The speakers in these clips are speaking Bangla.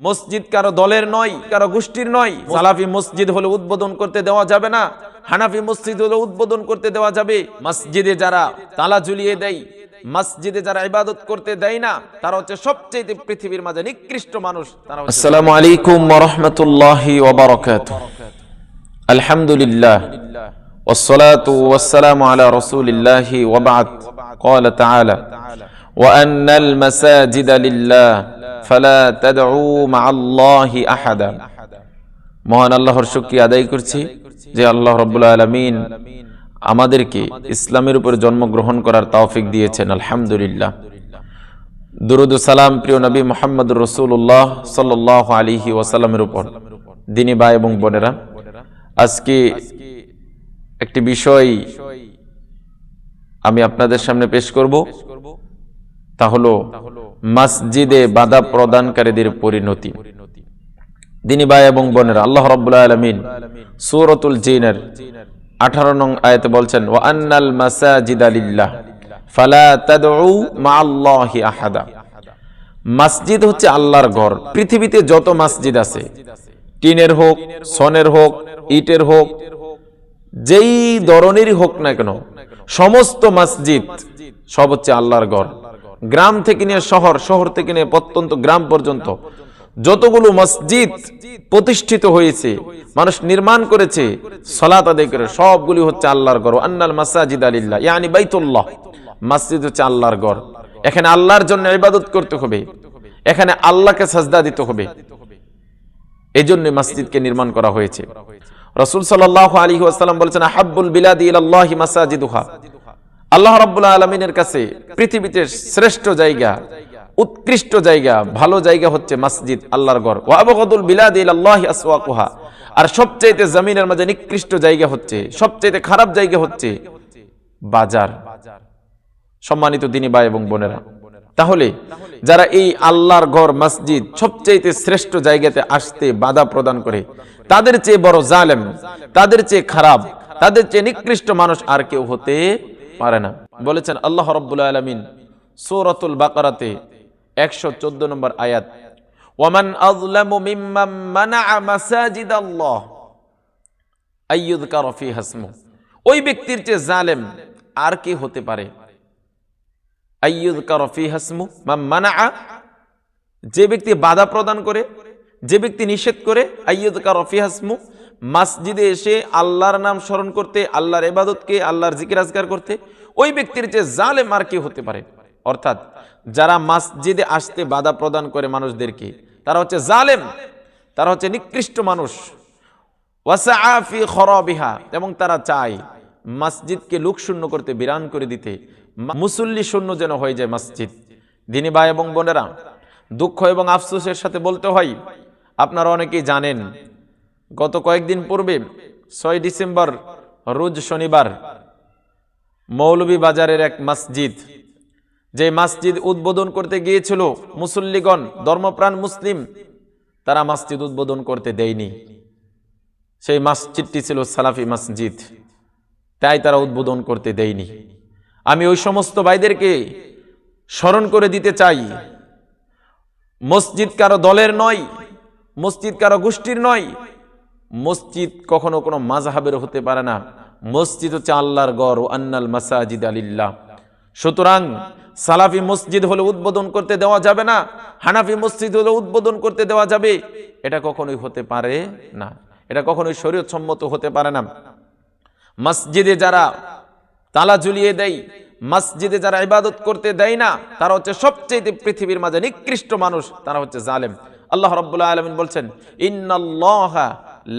মসজিদ কারো দলের নয় কারো গোষ্ঠীর নয় সালাফি মসজিদ হলে উদ্বোধন করতে দেওয়া যাবে না হানাফি মসজিদ হলে উদ্বোধন করতে দেওয়া যাবে মসজিদে যারা তালা ঝুলিয়ে দেয় মসজিদে যারা ইবাদত করতে দেয় না তারা হচ্ছে সবচেয়ে পৃথিবীর মাঝে নিকৃষ্ট মানুষ তারা আসসালামু আলাইকুম ওয়া রাহমাতুল্লাহি ওয়া বারাকাতুহু আলহামদুলিল্লাহ والصلاة والسلام على رسول الله وبعد قال تعالى وأن المساجد لله মহান আল্লাহর শুকরিয়া আদায় করছি যে আল্লাহ রাব্বুল আলামিন আমাদেরকে ইসলামের উপর জন্মগ্রহণ করার তৌফিক দিয়েছেন, আলহামদুলিল্লাহ। দুরুদ সালাম, প্রিয় নবী মোহাম্মদ রসুল্লাহ সাল আলিহি ওয়াসাল্লামের উপর। দিনী বা এবং বোনেরা, আজকে একটি বিষয় আমি আপনাদের সামনে পেশ করব। তা হলো মসজিদে বাধা প্রদানকারীদের পরিণতি। দিনী ভাই এবং বোনেরা, আল্লাহ রব্বুল্লাহ আলমিন সুরতুল জিনের আঠারো নং আয়াতে বলছেন, ওয়া আন্নাল মাসাজিদ আলিল্লাহ ফালা তাদউ মাআল্লাহি আহাদা। মসজিদ হচ্ছে আল্লাহর ঘর। পৃথিবীতে যত মসজিদ আছে, টিনের হোক, সনের হোক, ইটের হোক, যেই ধরনেরই হোক না কেন, সমস্ত মসজিদ সব হচ্ছে আল্লাহর ঘর। গ্রাম থেকে নিয়ে শহর শহর থেকে নিয়ে প্রত্যন্ত গ্রাম পর্যন্ত যতগুলো মসজিদ প্রতিষ্ঠিত হয়েছে, মানুষ নির্মাণ করেছে, সলাত আদায় করে, সবগুলি হচ্ছে আল্লাহর ঘর। আন্নাল মাসাজিদ আলিল্লাহ ইয়ানি বাইতুল্লাহ। মসজিদ হচ্ছে আল্লাহর ঘর। এখানে আল্লাহর জন্য ইবাদত করতে হবে। এখানে আল্লাহকে সাজদা দিতে হবে। এই জন্য মসজিদকে নির্মাণ করা হয়েছে। রসুল সাল্লাহ আলী আসালাম বলেছেন হাব্বুল বিলাদি মাসাজিদুহা। আল্লাহ রাব্বুল আলমিনের কাছে পৃথিবীতে শ্রেষ্ঠ জায়গা, উৎকৃষ্ট জায়গা, ভালো জায়গা হচ্ছে মসজিদ, আল্লাহর ঘর। ওয়াবগদুল বিলাদি ইলাল্লাহি আসওয়াকুহা। আর সবচাইতে জমিনের মাঝে নিকৃষ্ট জায়গা হচ্ছে, সবচাইতে খারাপ জায়গা হচ্ছে বাজার। সম্মানিত দিনী ভাই এবং বোনেরা, তাহলে যারা এই আল্লাহর ঘর, মসজিদ সবচাইতে শ্রেষ্ঠ জায়গাতে আসতে বাধা প্রদান করে, তাদের চেয়ে বড় জালেম, তাদের চেয়ে খারাপ, তাদের চেয়ে নিকৃষ্ট মানুষ আর কেউ হতে পারে না। বলেছেন, আল্লাহ রব্বুল আলমিন সৌরতুল বাকারাতে একশো চোদ্দ নম্বর আয়াত যে ব্যক্তি বাধা প্রদান করে, যে ব্যক্তি নিষেধ করে, আইয়ুযকারা ফিহা ইসমু মসজিদে এসে আল্লাহর নাম স্মরণ করতে, আল্লাহর এবাদতকে আল্লাহর জিকির আজকার করতে, ওই ব্যক্তির যে জালেম আর কে হতে পারে। অর্থাৎ যারা মসজিদে আসতে বাধা প্রদান করে মানুষদেরকে, তারা হচ্ছে জালেম, তারা হচ্ছে নিকৃষ্ট মানুষ। ওয়াসাফি এবং তারা চায় মসজিদকে লোক শূন্য করতে, বিরান করে দিতে। মুসল্লি শূন্য যেন হয়ে যায় মসজিদ। দিনী ভাই এবং বোনেরা, দুঃখ এবং আফসোসের সাথে বলতে হয়, আপনারা অনেকেই জানেন গত কয়েকদিন পূর্বে ছয় ডিসেম্বর, রোজ শনিবার, মৌলভী বাজারের এক মসজিদ, যে মসজিদ উদ্বোধন করতে গিয়েছিল মুসল্লিগণ, ধর্মপ্রাণ মুসলিম, তারা মসজিদ উদ্বোধন করতে দেয়নি। সেই মসজিদটি ছিল সালাফি মসজিদ, তাই তারা উদ্বোধন করতে দেয়নি। আমি ওই সমস্ত ভাইদেরকে স্মরণ করে দিতে চাই, মসজিদ কারও দলের নয়, মসজিদ কারও গোষ্ঠীর নয় মসজিদ কখনো কোনো মাঝহাবের হতে পারে না। মসজিদ হচ্ছে আল্লাহর গড়, ও আন্নাল মাসাজিদ আলিল্লাহ। সুতরাং সালাফি মসজিদ হলে উদ্বোধন করতে দেওয়া যাবে না, হানাফি মসজিদ হলে উদ্বোধন করতে দেওয়া যাবে। এটা কখনোই হতে পারে না। এটা কখনোই শরীয়ত সম্মত হতে পারে না। মসজিদে যারা তালা ঝুলিয়ে দেয়, মসজিদে যারা ইবাদত করতে দেয় না, তারা হচ্ছে সবচেয়ে পৃথিবীর মাঝে নিকৃষ্ট মানুষ, তারা হচ্ছে জালেম। আল্লাহ রাব্বুল্লাহ আলামিন বলছেন, ইন্নাল্লাহা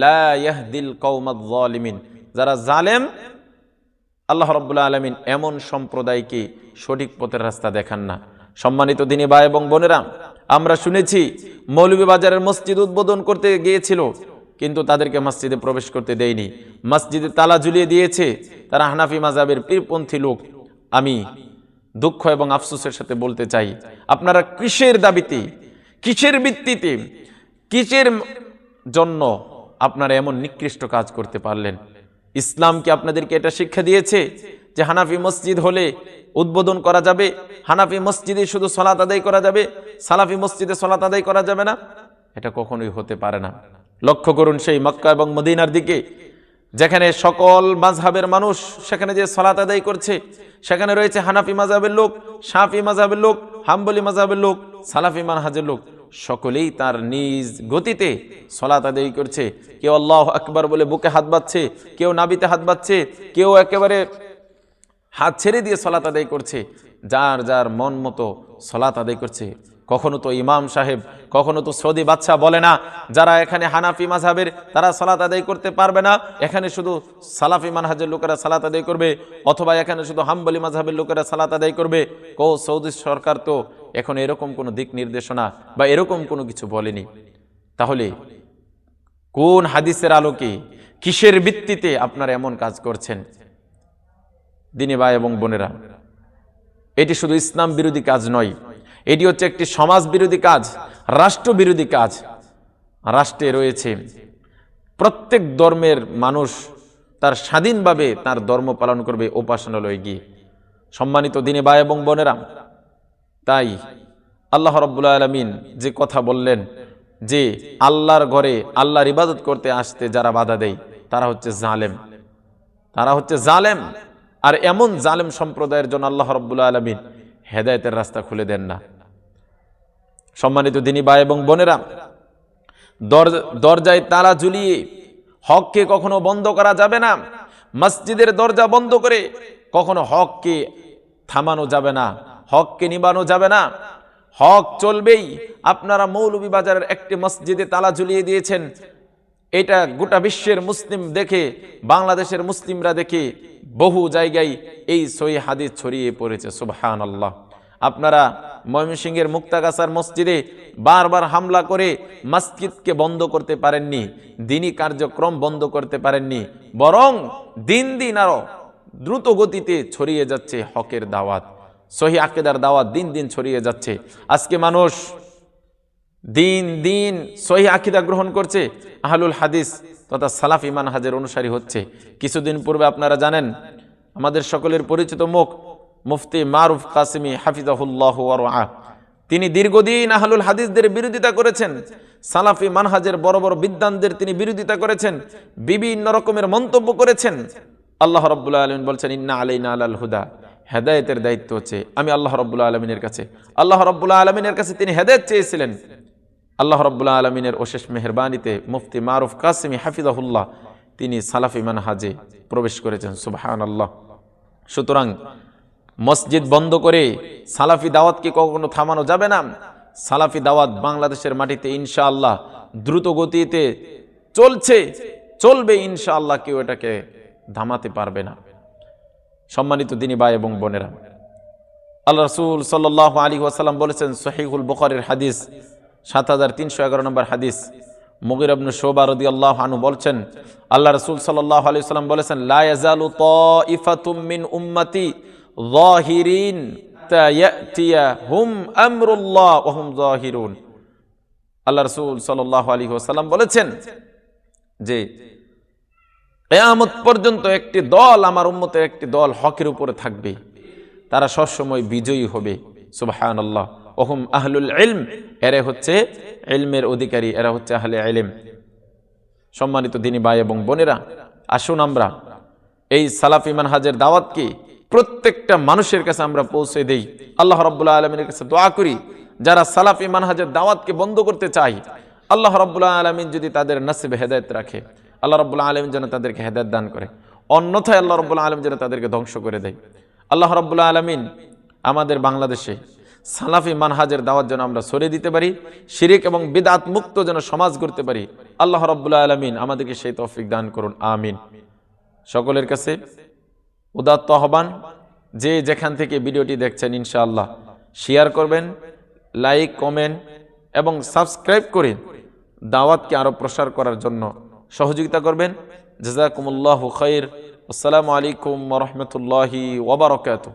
লা ইয়াহদিল কওমায যালিমিন। যারা জালেম, আল্লাহ রাব্বুল আলামিন এমন সম্প্রদায়কে সঠিক পথের রাস্তা দেখান না। সম্মানিত দিনী ভাই এবং বোনেরা, আমরা শুনেছি মৌলভীবাজারের মসজিদ উদ্বোধন করতে গিয়েছিল, কিন্তু তাদেরকে মসজিদে প্রবেশ করতে দেয়নি। মসজিদে তালা ঝুলিয়ে দিয়েছে তারা হানাফি মাজাবের পীরপন্থী লোক। আমি দুঃখ এবং আফসোসের সাথে বলতে চাই, আপনারা কিসের দাবিতে, কিসের ভিত্তিতে, কিসের জন্য আপনারা এমন নিকৃষ্ট কাজ করতে পারলেন। ইসলাম কি আপনাদেরকে এটা শিক্ষা দিয়েছে যে হানাফি মসজিদ হলে উদ্বোধন করা যাবে? হানাফি মসজিদে শুধু সলাত আদায় করা যাবে? সালাফি মসজিদে সলাত আদায় করা যাবে না? এটা কখনোই হতে পারে না। লক্ষ্য করুন সেই মক্কা এবং মদিনার দিকে, যেখানে সকল মাঝহাবের মানুষ সেখানে যে সলাত আদায় করছে, সেখানে রয়েছে হানাফি মাঝহাবের লোক সাফি মাঝহাবের লোক, হাম্বলি মাঝহাবের লোক, সালাফি মানহাজের লোক। সকলেই তার নিজ গতিতে সলাত আদায় করছে। কেউ আল্লাহ আকবার বলে বুকে হাত বাচ্ছে কেউ নাবিতে হাত বাচ্ছে কেউ একেবারে হাত ছেড়ে দিয়ে সলাত আদায় করছে। যার যার মন মতো সলাত আদায় করছে। কখনো তো ইমাম সাহেব, কখনো তো সৌদি বাচ্চা বলে না, যারা এখানে হানাফি মাঝহাবের তারা সালাত আদায় করতে পারবে না। এখানে শুধু সালাফি মানহাজের লোকেরা সালাত আদায় করবে, অথবা এখানে শুধু হাম্বলি মাঝহাবের লোকেরা সালাত আদায় করবে। কো সৌদি সরকার তো এখন এরকম কোনো দিক নির্দেশনা বা এরকম কোনো কিছু বলেনি। তাহলে কোন হাদিসের আলোকে কিসের ভিত্তিতে আপনারা এমন কাজ করছেন? দিনে ভাই এবং বোনেরা, এটি শুধু ইসলাম বিরোধী কাজ নয়, এটি হচ্ছে একটি সমাজ বিরোধী কাজ, রাষ্ট্র বিরোধী কাজ। রাষ্ট্রে রয়েছে প্রত্যেক ধর্মের মানুষ তার স্বাধীনভাবে তার ধর্ম পালন করবে উপাসনালয়ে গিয়ে। সম্মানিত দিনে ভাই এবং বোনেরা তাই আল্লাহ রব্বুল্লা আলমিন যে কথা বললেন যে আল্লাহর ঘরে আল্লাহর ইবাদত করতে আসতে যারা বাধা দেয়, তারা হচ্ছে জালেম। তারা হচ্ছে জালেম। আর এমন জালেম সম্প্রদায়ের জন্য আল্লাহ রব্বুল্লা আলমিন হেদায়তের রাস্তা খুলে দেন না। সম্মানিত দিনী ভাই এবং বোনেরা, দরজা- দরজায় তালা ঝুলিয়ে হককে কখনো বন্ধ করা যাবে না। মসজিদের দরজা বন্ধ করে কখনো হককে থামানো যাবে না। হককে নিবানো যাবে না। হক চলবেই। আপনারা মৌলভীবাজারের একটি মসজিদে তালা ঝুলিয়ে দিয়েছেন। এটা গোটা বিশ্বের মুসলিম দেখে, বাংলাদেশের মুসলিমরা দেখে বহু জায়গায় এই সই হাদিস ছড়িয়ে পড়েছে সুবহান আল্লাহ আপনারা ময়মনসিংহের মুক্তাগাছার মসজিদে বারবার হামলা করে মসজিদকে বন্ধ করতে পারেননি দিনী কার্যক্রম বন্ধ করতে পারেননি, বরং দিন দিন আরও দ্রুত গতিতে ছড়িয়ে যাচ্ছে হকের দাওয়াত। সহি আকেদার দাওয়াত দিন দিন ছড়িয়ে যাচ্ছে। আজকে মানুষ দিন দিন সহি আকিদা গ্রহণ করছে, আহলুল হাদিস তথা সালাফ ইমান হাজের অনুসারী হচ্ছে। কিছুদিন পূর্বে আপনারা জানেন, আমাদের সকলের পরিচিত মুখ মুফতি মারুফ কাসিমি হাফিজাহুল্লাহ তিনি দীর্ঘদিন আহলুল হাদিসদের বিরোধিতা করেছেন, সালাফি মানহাজের বড় বড় বিদ্বানদের তিনি বিরোধিতা করেছেন, বিভিন্ন রকমের মন্তব্য করেছেন। আল্লাহ রব্বুল্লাহ আলমিন বলছেন, ইন্না আলাইনা আলাল হুদা। হেদায়েতের দায়িত্ব হচ্ছে। আমি আল্লাহ রব্বুল্লাহ আলমিনের কাছে, আল্লাহ রব্বুল্লাহ আলমিনের কাছে তিনি হেদায়েত চেয়েছিলেন। আল্লাহ রব্বুল্লাহ আলমিনের অশেষ মেহরবানিতে মুফতি মারুফ কাসিমি হাফিজাহুল্লাহ তিনি সালাফি মানহাজে প্রবেশ করেছেন সুবহান আল্লাহ সুতরাং মসজিদ বন্ধ করে সালাফি দাওয়াতকে কখনো থামানো যাবে না? সালাফি দাওয়াত বাংলাদেশের মাটিতে ইনশাআল্লাহ দ্রুত গতিতে চলছে, চলবে ইনশাআল্লাহ, কেউ এটাকে ধামাতে পারবে না। সম্মানিত দিনী ভাই এবং বোনেরা। আল্লাহ রসুল সাল্লাহ আলী ওয়াসাল্লাম বলেছেন, সহিহুল বুখারের হাদিস, সাত হাজার তিনশো এগারো নম্বর হাদিস। মুগির আবনু শোবা আল্লাহ আনু বলছেন, আল্লাহ রসুল সাল্লাহ আলি সাল্লাম বলেছেন লায়াজালু মিন উম্মতি তায়াতিয়া হুম আমরুল্লাহ ওয়া হুম যাহিরুন। আল্লাহ রসুল সাল্লাহ আলী ওয়াসাল্লাম বলেছেন যে কেয়ামত পর্যন্ত একটি দল আমার উম্মতের একটি দল হকের উপরে থাকবে। তারা সবসময় বিজয়ী হবে। সুবাহান আল্লাহ ওহুম আহলুল ইলম, এরা হচ্ছে ইলমের অধিকারী, এরা হচ্ছে আহলে ইলম। সম্মানিত দিনী ভাই এবং বোনেরা, আসুন আমরা এই সালাফি মানহাজের দাওয়াতকে প্রত্যেকটা মানুষের কাছে আমরা পৌঁছে দেই। আল্লাহ রব্বুল্লাহ আলমিনের কাছে দোয়া করি, যারা সালাফি মানহাজের দাওয়াতকে বন্ধ করতে চাই আল্লাহ রব্বুল্লাহ আলমিন যদি তাদের নসিবে হেদায়ত রাখে। আল্লাহ রব্বুল্লাহ আলমিন যেন তাদেরকে হেদায়ত দান করে। অন্যথায় আল্লাহ রব্বুল্লাহ আলম যেন তাদেরকে ধ্বংস করে দেয়। আল্লাহ রব্বুল্লাহ আলমিন আমাদের বাংলাদেশে সালাফি মানহাজের দাওয়াত যেন আমরা সরিয়ে দিতে পারি, শিরিক এবং বিদাত মুক্ত যেন সমাজ করতে পারি। আল্লাহ রব্বুল্লাহ আলমিন আমাদেরকে সেই তৌফিক দান করুন, আমিন। সকলের কাছে উদাত্ত আহ্বান, যে যেখান থেকে ভিডিওটি দেখছেন, ইনশাআল্লাহ শেয়ার করবেন, লাইক, কমেন্ট এবং সাবস্ক্রাইব করে দাওয়াতকে আরও প্রসার করার জন্য সহযোগিতা করবেন। জাজাকুমুল্লাহ খৈর আসসালামু আলাইকুম রহমতুল্লাহি ওবরাকাতুহ